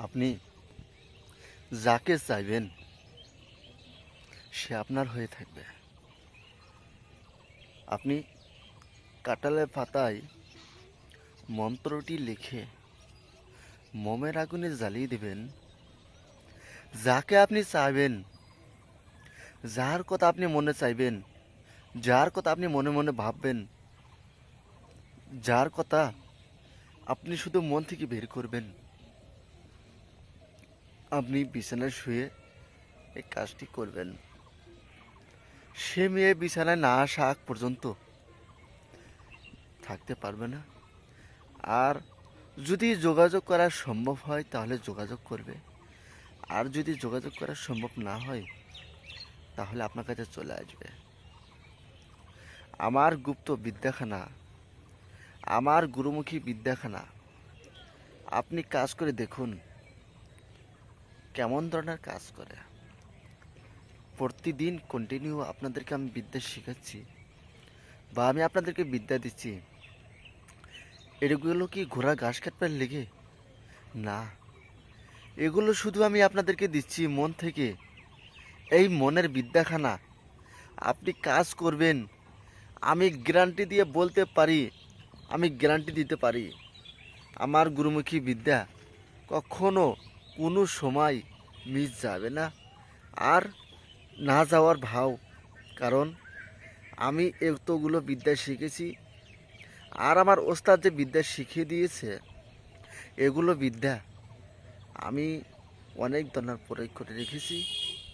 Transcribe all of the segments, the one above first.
আপনি যাকে চাইবেন, সে আপনার হয়ে থাকবে। আপনি কাটালের পাতায় মন্ত্রটি লিখে মোমের আগুনে জ্বালিয়ে দেবেন। যাকে আপনি চাইবেন, যার কথা আপনি মনে চাইবেন, যার কথা আপনি মনে মনে ভাববেন, যার কথা আপনি শুধু মন থেকে বের করবেন। আপনি বিছানায় শুয়ে এই কাজটি করবেন। সে মেয়ে বিছানায় না আসা আগ পর্যন্ত থাকতে পারবে না। আর যদি যোগাযোগ করা সম্ভব হয়, তাহলে যোগাযোগ করবে। আর যদি যোগাযোগ করা সম্ভব না হয়, তাহলে আপনার কাছে চলে আসবে। আমার গুপ্ত বিদ্যাখানা, আমার গুরুমুখী বিদ্যাখানা, আপনি কাজ করে দেখুন। কেমন ধরনের কাজ করে? প্রতিদিন কন্টিনিউ আপনাদেরকে আমি বিদ্যা শেখাচ্ছি বা আমি আপনাদেরকে বিদ্যা দিচ্ছি। এগুলো কি ঘোড়া ঘাস কাটবার লেগে? না। এগুলো শুধু আমি আপনাদেরকে দিচ্ছি মন থেকে। এই মনের বিদ্যাখানা, আপনি কাজ করবেন, আমি গ্যারান্টি দিয়ে বলতে পারি, আমি গ্যারান্টি দিতে পারি। আমার গুরুমুখী বিদ্যা কখনো কোনো সময় মিস যাবে না। আর না যাওয়ার ভাও, কারণ আমি এতগুলো বিদ্যা শিখেছি। আর আমার ওস্তাদ যে বিদ্যা শিখিয়ে দিয়েছে, এগুলো বিদ্যা আমি অনেক ধরনের প্রয়োগ করে রেখেছি,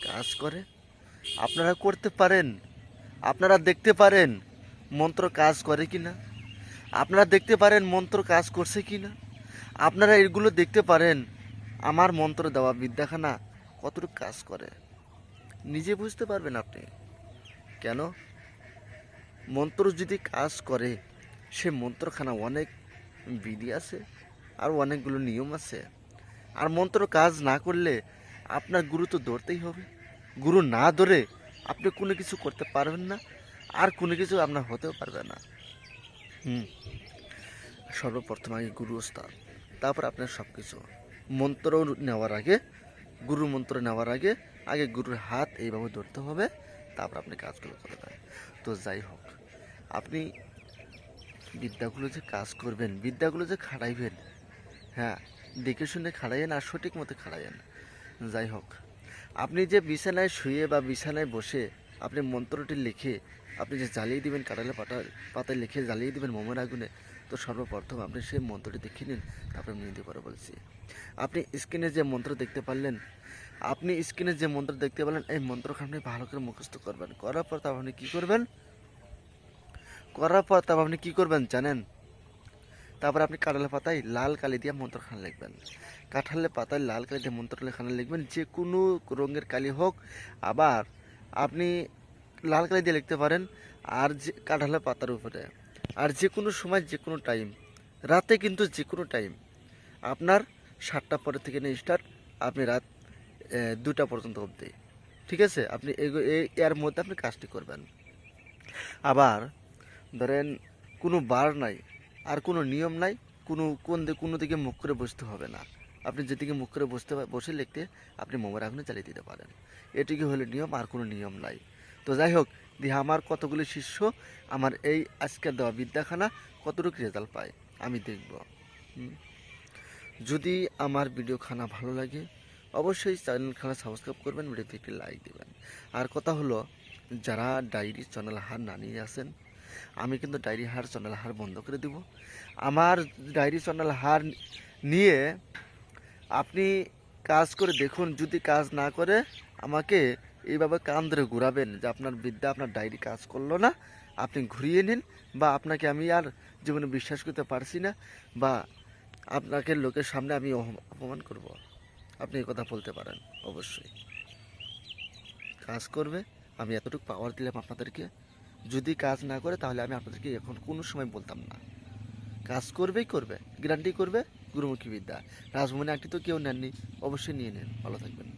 কাজ করে। আপনারা করতে পারেন, আপনারা দেখতে পারেন মন্ত্র কাজ করে কি না আপনারা দেখতে পারেন মন্ত্র কাজ করছে কি না আপনারা এগুলো দেখতে পারেন আমার মন্ত্র দেওয়া বিদ্যাখানা কতটুকু কাজ করে? নিজে বুঝতে পারবেন আপনি। কেন? মন্ত্র যদি কাজ করে, সে মন্ত্রখানা অনেক বিধি আছে আর অনেকগুলো নিয়ম আছে। আর মন্ত্র কাজ না করলে আপনার গুরু তো ধরতেই হবে। গুরু না ধরে আপনি কোনো কিছু করতে পারবেন না আর কোনো কিছু আপনার হতেও পারবে না। হুম, সর্বপ্রথম আগে গুরু ওস্তাদ, তারপর আপনার সব কিছু মন্ত্র নেওয়ার আগে, গুরু মন্ত্র নেওয়ার আগে আগে গুরুর হাত এইভাবে ধরতে হবে, তারপর আপনি কাজগুলো করবেন তো যাই হোক, আপনি বিদ্যাগুলো যে কাজ করবেন, বিদ্যাগুলো যে খাড়াইবেন হ্যাঁ দেখে শুনে খাড়াইয়েন আর সঠিক মতো খাড়াইয়েন যাই হোক, আপনি যে বিছানায় শুয়ে বা বিছানায় বসে আপনি মন্ত্রটি লিখে, আপনি যে জ্বালিয়ে দিবেন কাটালে পাতা পাতায় লিখে জ্বালিয়ে দিবেন মোমের আগুনে তো সর্বপ্রথম আপনি সেই মন্ত্রটি দেখে নিন, তারপরে আমি নিতে পারে বলছি। আপনি স্ক্রিনে যে মন্ত্র দেখতে পারলেন, আপনি স্ক্রিনে যে মন্ত্র দেখতে পারলেন, এই মন্ত্রকে আপনি ভালো করে মুখস্থ করবেন। করার পর তারপর আপনি কী করবেন? করার পর তারপর আপনি কী করবেন জানেন? তারপর আপনি কাঁঠালের পাতায় লাল কালি দিয়ে মন্ত্রখানা লিখবেন। কাঁঠালের পাতায় লাল কালি দিয়ে মন্ত্রখানা লিখবেন, যে কোনো রঙের কালি হোক, আবার আপনি লাল কালি দিয়ে লিখতে পারেন, আর যে কাঁঠালের পাতার উপরে। আর যে কোনো সময়, যে কোনো টাইম রাতে কিন্তু যে কোনো টাইম আপনার সাতটা পরে থেকে নিয়ে স্টার্ট আপনি রাত দুটা পর্যন্ত অবধি, ঠিক আছে? আপনি এর মধ্যে আপনি কাজটি করবেন। আবার ধরেন, কোনো বার নাই, আর কোনো নিয়ম নাই, কোনো কোন দিকে, কোনো দিকে মুখ করে বসতে হবে না। আপনি যেদিকে মুখ করে বসতে বসে লিখতে, আপনি মোমের আগুনে চালিয়ে দিতে পারেন। এটুকু হলো নিয়ম, আর কোনো নিয়ম নাই। তো যাই হোক দিয়ে আমার কতগুলি শিষ্য আমার এই আজকের দেওয়া বিদ্যাখানা কতটুকু রেজাল্ট পায়, আমি দেখব। যদি আমার ভিডিও খানা ভালো লাগে, অবশ্যই চ্যানেল খানা সাবস্ক্রাইব করবেন, ভিডিওতে একটি লাইক দেবেন। আর কথা হলো, যারা ডায়েরি চ্যানেল হার না নিয়ে আসেন আমি কিন্তু ডায়েরি হার, চ্যানেল হার বন্ধ করে দিব। আমার ডায়েরি চ্যানেল হার নিয়ে আপনি কাজ করে দেখুন, যদি কাজ না করে আমাকে এইভাবে কান ধরে ঘুরাবেন যে আপনার বিদ্যা আপনার ডায়েরি কাজ করল না, আপনি ঘুরিয়ে নিন বা আপনাকে আমি আর জীবনে বিশ্বাস করতে পারছি না বা আপনাকে লোকের সামনে আমি অপমান করব। আপনি এই কথা বলতে পারেন, অবশ্যই। কাজ করবে, আমি এতটুকু পাওয়ার দিলাম আপনাদেরকে। যদি কাজ না করে তাহলে আমি আপনাদেরকে এখন কোনো সময় বলতাম না। কাজ করবেই করবে গ্যারান্টি করবে গুরুমুখী বিদ্যা। রাজমণি আংটি তো কেউ নেননি, অবশ্যই নিয়ে নেন। ভালো থাকবেন।